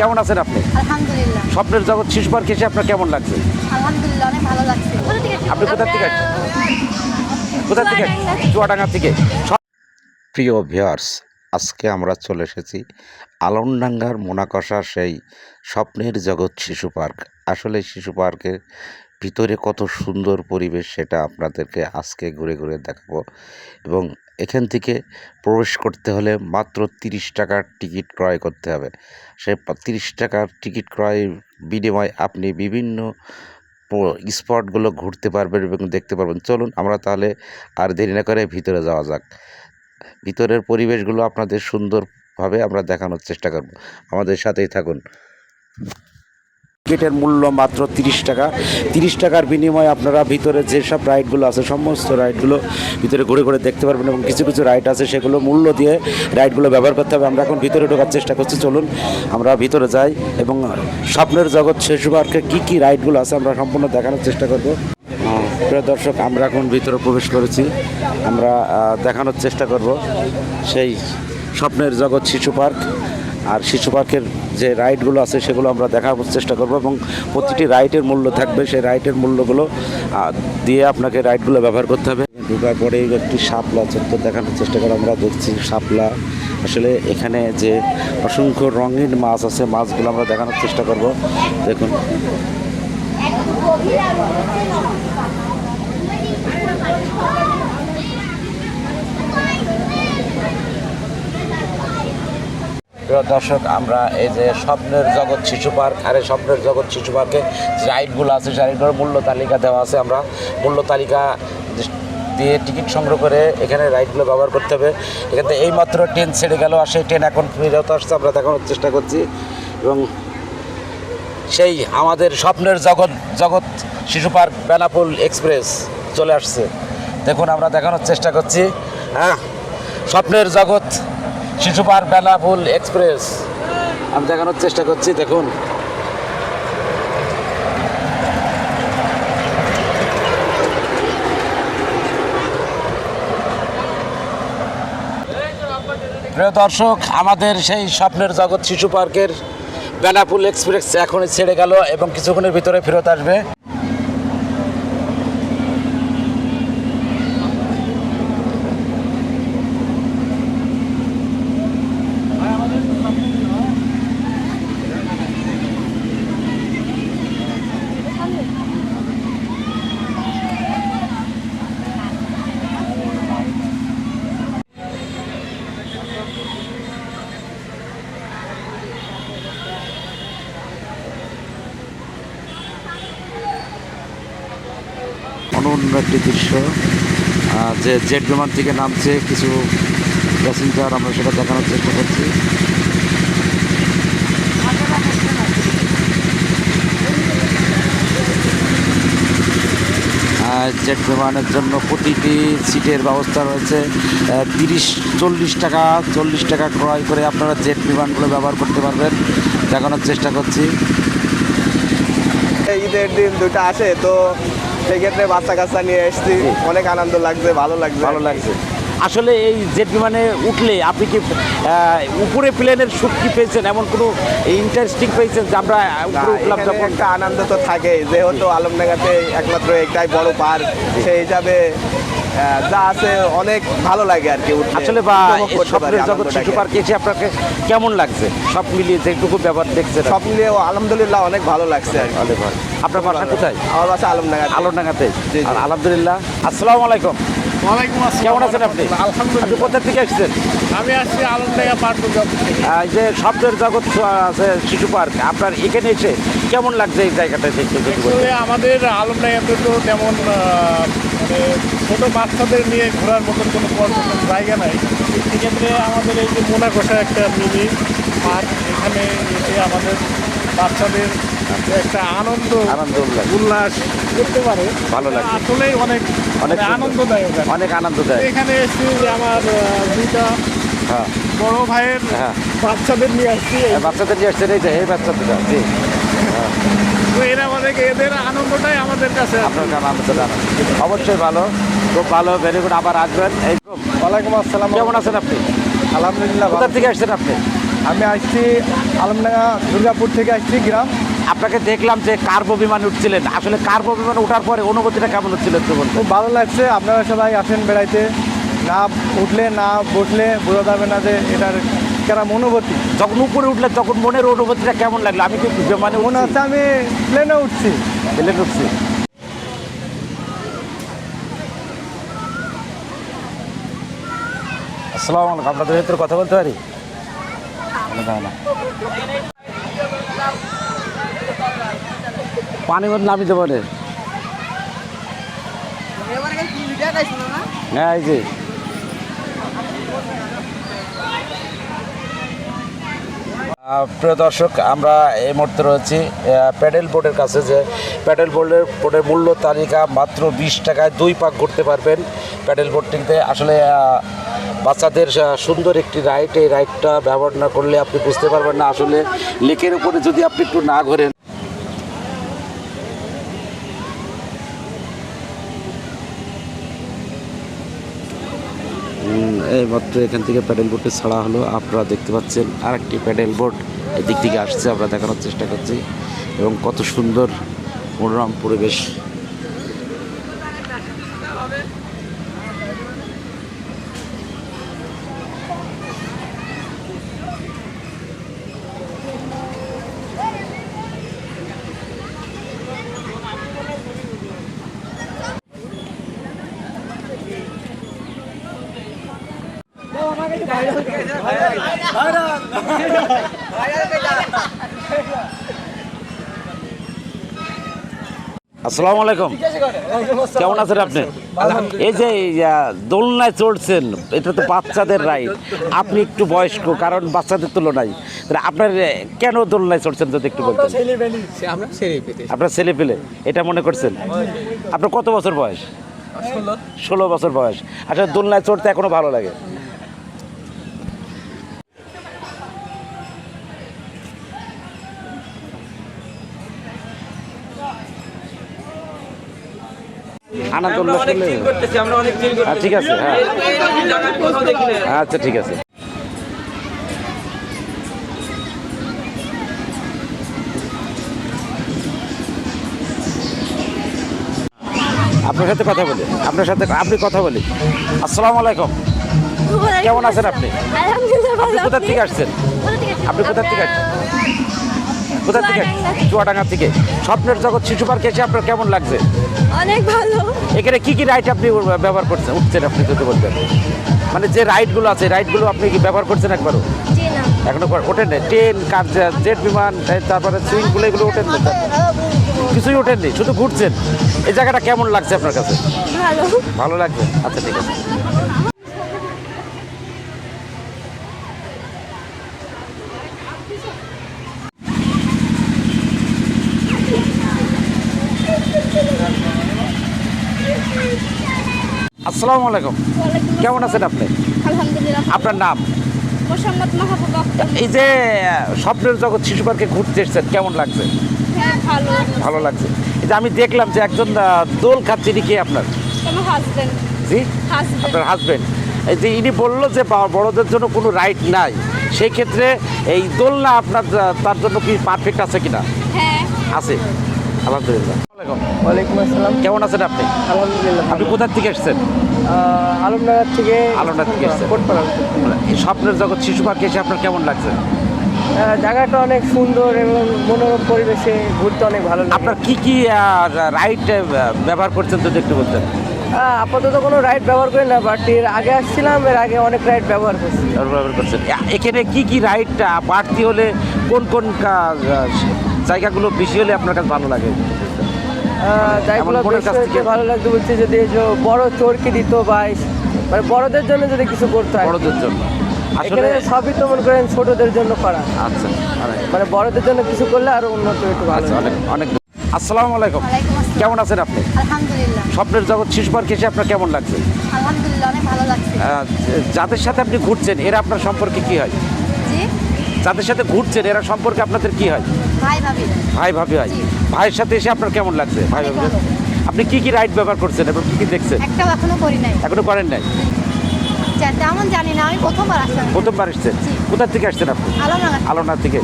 কেমন আছেন আপনি? আলহামদুলিল্লাহ। স্বপ্নের জগৎ শিশু পার্ক এসে আপনার কেমন লাগছে? আলহামদুলিল্লাহ অনেক ভালো লাগছে। আপনি কোথা থেকে আসছেন? কোথা থেকে? চুয়াডাঙ্গা। থেকে। প্রিয় ভিউয়ার্স আজকে আমরা চলে এসেছি আলমডাঙ্গার মোনাকষা সেই স্বপ্নের জগৎ শিশু পার্ক। আসলে শিশু পার্কের ভিতরে কত সুন্দর পরিবেশ সেটা আপনাদেরকে আজকে ঘুরে ঘুরে দেখাবো। এবং এখান থেকে প্রবেশ করতে হলে মাত্র তিরিশ টাকার টিকিট ক্রয় করতে হবে। সে তিরিশ টাকার টিকিট ক্রয় বিনিময়ে আপনি বিভিন্ন স্পটগুলো ঘুরতে পারবেন এবং দেখতে পারবেন। চলুন আমরা তাহলে আর দেরি না করে ভিতরে যাওয়া যাক। ভিতরের পরিবেশগুলো আপনাদের সুন্দরভাবে আমরা দেখানোর চেষ্টা করব। আমাদের সাথেই থাকুন। টিকিটের মূল্য মাত্র তিরিশ টাকা। তিরিশ টাকার বিনিময়ে আপনারা ভিতরে যেসব রাইডগুলো আছে সমস্ত রাইডগুলো ভিতরে ঘুরে ঘুরে দেখতে পারবেন এবং কিছু কিছু রাইড আছে সেগুলো মূল্য দিয়ে রাইডগুলো ব্যবহার করতে হবে। আমরা এখন ভিতরে ঢোকার চেষ্টা করছি। চলুন আমরা ভিতরে যাই এবং স্বপ্নের জগৎ শিশু পার্কে কী কী রাইডগুলো আছে আমরা সম্পূর্ণ দেখানোর চেষ্টা করব। প্রিয় দর্শক আমরা এখন ভিতরে প্রবেশ করেছি। আমরা দেখানোর চেষ্টা করব। সেই স্বপ্নের জগৎ শিশু পার্ক। আর শিশু পার্কের যে রাইডগুলো আছে সেগুলো আমরা দেখার চেষ্টা করব এবং প্রতিটি রাইডের মূল্য থাকবে। সেই রাইডের মূল্যগুলো দিয়ে আপনাকে রাইডগুলো ব্যবহার করতে হবে। ঢোকার পরে একটি শাপলা চত্বর দেখানোর চেষ্টা করে আমরা দেখছি শাপলা। আসলে এখানে যে অসংখ্য রঙিন মাছ আছে, মাছগুলো আমরা দেখানোর চেষ্টা করব। দেখুন। প্রিয় দর্শক, আমরা এই যে স্বপ্নের জগৎ শিশু পার্ক, আর এই স্বপ্নের জগৎ শিশু পার্কে যে রাইডগুলো আছে, সেই রাইডগুলোর মূল্য তালিকা দেওয়া আছে আমরা। মূল্য তালিকা দিয়ে টিকিট সংগ্রহ করে এখানে রাইডগুলো ব্যবহার করতে হবে। এখান থেকে এইমাত্র ট্রেন ছেড়ে গেল, আর সেই ট্রেন এখন ফিরত আসছে, আমরা দেখানোর চেষ্টা করছি। এবং সেই আমাদের স্বপ্নের জগৎ জগৎ শিশু পার্ক, বেনাপুল এক্সপ্রেস চলে আসছে। দেখুন, আমরা দেখানোর চেষ্টা করছি। হ্যাঁ স্বপ্নের জগৎ শিশু পার্ক বেনাপুল এক্সপ্রেস। আমি দেখানোর চেষ্টা করছি, দেখুন। প্রিয় দর্শক, আমাদের সেই স্বপ্নের জগৎ শিশু পার্কের বেনাপুল এক্সপ্রেস এখনই ছেড়ে গেল এবং কিছুক্ষণের ভিতরে ফেরত আসবে। অনন্য একটি দৃশ্য যে জেট বিমান থেকে নামছে কিছু প্যাসেঞ্জার, আমরা সেটা দেখানোর চেষ্টা করছি। জেট বিমানের জন্য প্রতিটি সিটের ব্যবস্থা রয়েছে। তিরিশ, চল্লিশ টাকা চল্লিশ টাকা ক্রয় করে আপনারা জেট বিমানগুলো ব্যবহার করতে পারবেন। দেখানোর চেষ্টা করছি। ঈদের দিন দুটো আসে, তো সেক্ষেত্রে বাচ্চা কাচ্চা নিয়ে এসেছি। অনেক আনন্দ লাগছে ভালো লাগছে। ভালো লাগছে। আসলে এই জেট বিমানে উঠলে আপনি কি উপরে প্লেনের সুখ কি পেয়েছেন? এমন কোনো ইন্টারেস্টিং পেয়েছেন যে আমরা একটা আনন্দ তো থাকে যেহেতু আলমডাঙ্গাতে একমাত্র একটাই বড় পার্ক সেই হিসাবে যা আছে অনেক ভালো লাগে আর কি আসলে বা স্বপ্নের জগৎ শিশু। পার্কে এসে আপনাকে কেমন লাগছে? সব মিলিয়ে যেটুকু ব্যাপার দেখছেন সব মিলিয়ে আলহামদুলিল্লাহ অনেক ভালো লাগছে আর। ভালো আপনার বাসা কোথায়? আমার বাসা আলমডাঙ্গা। আর আলহামদুলিল্লাহ। আসসালামু আলাইকুম। ওয়ালাইকুম আসসালাম। কেমন আছেন আপনি? আলহামদুলিল্লাহ। আপনি কোথা থেকে আসছেন? আমি আসছি আলমডাঙ্গা পার্ক এই যে স্বপ্নের জগৎ আছে শিশু পার্ক আপনার এখানে এসে কেমন লাগছে এই জায়গাটা দেখতে যদি আমাদের আলমডাঙ্গাতে তো তেমন মানে ছোটো বাচ্চাদের নিয়ে ঘোরার মতন কোনো পর্যটন জায়গা নাই। সেক্ষেত্রে আমাদের এই যে মোনাকষা একটা মিনি পার্ক এখানে এসে আমাদের বাচ্চাদের একটা আনন্দ আনন্দ উল্লাস। করতে পারে। ভালো লাগে। আসলেই অনেক অনেক মানে আনন্দদায়ক অনেক আনন্দদায়ক। এখানে এসেছি যে আমার দুইটা হ্যাঁ। বড় ভাইয়ের হ্যাঁ। বাচ্চাদের নিয়ে আসছি। বাচ্চাদের নিয়ে আসছেন এই যে এই বাচ্চাদের জি। তো এরা অনেক এদের আনন্দটাই আমাদের কাছে আপনার আনন্দ। অবশ্যই ভালো। খুব ভালো ভেরি গুড আবার আসবেন। ওয়ালাইকুম আসসালাম। কেমন আছেন আপনি? আলহামদুলিল্লাহ কোথা থেকে আসছেন আপনি? আমি আসছি আলমডাঙ্গা দুর্গাপুর থেকে আসছি গ্রাম। আপনাকে দেখলাম যে কার্বো বিমানে উঠছিলেন। আসলে কার্বো বিমানে ওঠার পরে অনুভূতিটা কেমন হচ্ছিল একটু বলতে খুব ভালো লাগছে। আপনারা সবাই আসেন বেড়াইতে। না উঠলে না বসলে বোঝা যাবে না যে এটার কেরাম অনুভূতি। যখন উপরে উঠলে তখন মনের অনুভূতিটা কেমন লাগল? আমি কি বিমানে মনে হচ্ছে আমি প্লেনে উঠছি। প্লেন উঠছি। আসসালামু আলাইকুম। আপনাদের ভিতরে কথা বলতে পারি? পানি মধ্যে নামি দেবো রে। হ্যাঁ এই যে। প্রিয় দর্শক, আমরা এই মুহূর্তে রয়েছি প্যাডেল বোর্ডের কাছে যে প্যাডেল বোর্ডের বোর্ডের মূল্য তালিকা মাত্র বিশ টাকায় দুই পাক ঘুরতে পারবেন প্যাডেল বোর্ডটিতে আসলে বাচ্চাদের সুন্দর একটি রাইড এই রাইডটা ব্যবহার না করলে আপনি বুঝতে পারবেন না আসলে লেকের উপরে যদি আপনি একটু না ঘোরেন। উম, এই মাত্র এখান থেকে প্যাডেল বোর্ডে ছাড়া হলো। আপনারা দেখতে পাচ্ছেন আরেকটি প্যাডেল বোর্ড এদিক থেকে আসছে। আমরা দেখানোর চেষ্টা করছি। এবং কত সুন্দর মনোরম পরিবেশ আসসালামু আলাইকুম। কেমন আছেন আপনি? এই যে দোলনায় চড়ছেন এটা তো বাচ্চাদের রাইড। আপনি একটু বয়স্ক কারণ বাচ্চাদের তুলনায়। আপনার কেন দোলনায় চড়ছেন যদি একটু বলতেন? আপনার ছেলে পেলে এটা মনে করছেন? আপনার কত বছর বয়স? ষোলো। বছর বয়স। আসলে দোলনায় চড়তে এখনও ভালো লাগে? আনন্দ উল্লাস করলে হ্যাঁ, ঠিক আছে হ্যাঁ। আচ্ছা ঠিক আছে। আপনার সাথে কথা বলি। আপনার সাথে আপনি কথা বলি। আসসালামু আলাইকুম। কেমন আছেন আপনি? আলহামদুলিল্লাহ ভালো। আপনি কোথা থেকে আসছেন? আপনি কোথা থেকে আসছেন? কোথা থেকে? চুয়াডাঙ্গা থেকে। স্বপ্নের জগৎ শিশু পার্কে এসে আপনার কেমন লাগছে? অনেক ভালো। এখানে কি কি রাইড আপনি ব্যবহার করছেন? উঠছেন আপনি যদি বলতেন। মানে যে রাইডগুলো আছে রাইডগুলো আপনি কি ব্যবহার করছেন একবারও? এখনও ওঠেন না ট্রেন কার জেট বিমান তারপরে সুইমিং পুল এগুলো ওঠেন না কিছুই ওঠেননি শুধু ঘুরছেন। এই জায়গাটা কেমন লাগছে আপনার কাছে? ভালো। লাগছে আচ্ছা ঠিক আছে। আসসালামু আলাইকুম। কেমন আছেন আপনি? আলহামদুলিল্লাহ আপনার নাম? মোসাম্মদ মাহবুব আক্তার। এই যে স্বপ্নের জগৎ শিশু পার্কে ঘুরতে এসেছেন কেমন লাগছে? হ্যাঁ ভালো ভালো লাগছে। এই যে আমি দেখলাম যে একজন দোল খাচ্ছে কে আপনার? আমার হাজবেন্ড জি? আপনার হাজবেন্ড এই যে ইনি বলল যে বড়দের জন্য কোনো রাইট নাই। সেই ক্ষেত্রে এই দোলনা আপনার তার জন্য কি পারফেক্ট আছে কিনা? হ্যাঁ। আছে। আলহামদুলিল্লাহ। ওয়ালাইকুম। ওয়ালাইকুম আসসালাম। কেমন আছেন আপনি? আলহামদুলিল্লাহ আপনি কোথা থেকে এসেছেন? আহ, থেকে আলমডাঙ্গা থেকে এসেছেন। এই স্বপ্নের জগৎ শিশু পার্কে এসে আপনার কেমন লাগছে? জায়গাটা অনেক সুন্দর এবং মনোরম পরিবেশে ঘুরতে অনেক ভালো লাগে। আপনার কি কি রাইড ব্যবহার করছেন যদি একটু বলতেন? আপাতত কোনো রাইড ব্যবহার করি না বাট এর আগে আসছিলাম এর আগে অনেক রাইড ব্যবহার করছি। ব্যবহার করছেন। এখানে কি কি রাইড বাড়তি হলে কোন কোন জায়গাগুলো বেশি হলে আপনার কাছে ভালো লাগে? থেকে- ভালো লাগতো বলছে যদি বড় চোরকি দিত বা মানে বড়দের জন্য যদি কিছু করতে হয় বড়দের জন্য। আসলে সবই তো মনে করেন ছোটদের জন্য করা। আচ্ছা মানে বড়দের জন্য কিছু করলে আরও উন্নত একটু ভালো আচ্ছা অনেক অনেক আসসালামু আলাইকুম। কেমন আছেন আপনি? আলহামদুলিল্লাহ। স্বপ্নের জগৎ শিশু পার্কে এসে আপনার কেমন লাগছে? আলহামদুলিল্লাহ অনেক ভালো লাগছে। যাদের সাথে আপনি ঘুরছেন এরা আপনার সম্পর্কে কি হয়? যাদের সাথে ঘুরছেন এরা সম্পর্কে আপনাদের কি হয়? ভাই ভাবি। ভাই ভাবি ভাইয়ের সাথে এসে আপনার কেমন লাগছে? ভাই ভাবি আপনি কি কি রাইড ব্যবহার করছেন এবং কি কি দেখছেন? একটা এখনও করি নাই। এখনও করেন নাই? তেমন জানি না আমি প্রথমবার আসলাম। প্রথমবার এসছেন? কোথা থেকে আসছেন আপনি? আলমডাঙ্গা আলোনার থেকে।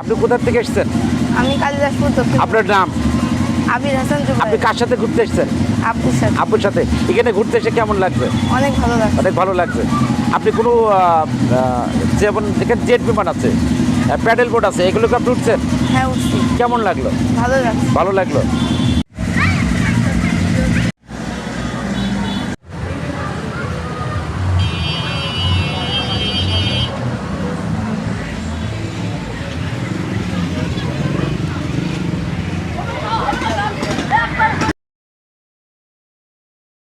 আপনি কোথা থেকে এসছেন? আমি কালিদাসপুর দক্ষিণ আপনার নাম? আবির হাসান আপনি কার সাথে ঘুরতে এসছেন? আপুর সাথে। আব্বুর সাথে। এখানে ঘুরতে এসে কেমন লাগছে? অনেক ভালো লাগছে। অনেক ভালো লাগছে। আপনি কোনো যেমন এখানে জেট বিমান আছে। প্যাডেল বোট আছে এগুলো আপনি উঠছেন হ্যাঁ উঠছি। কেমন লাগল? ভালো লাগল ভালো লাগল?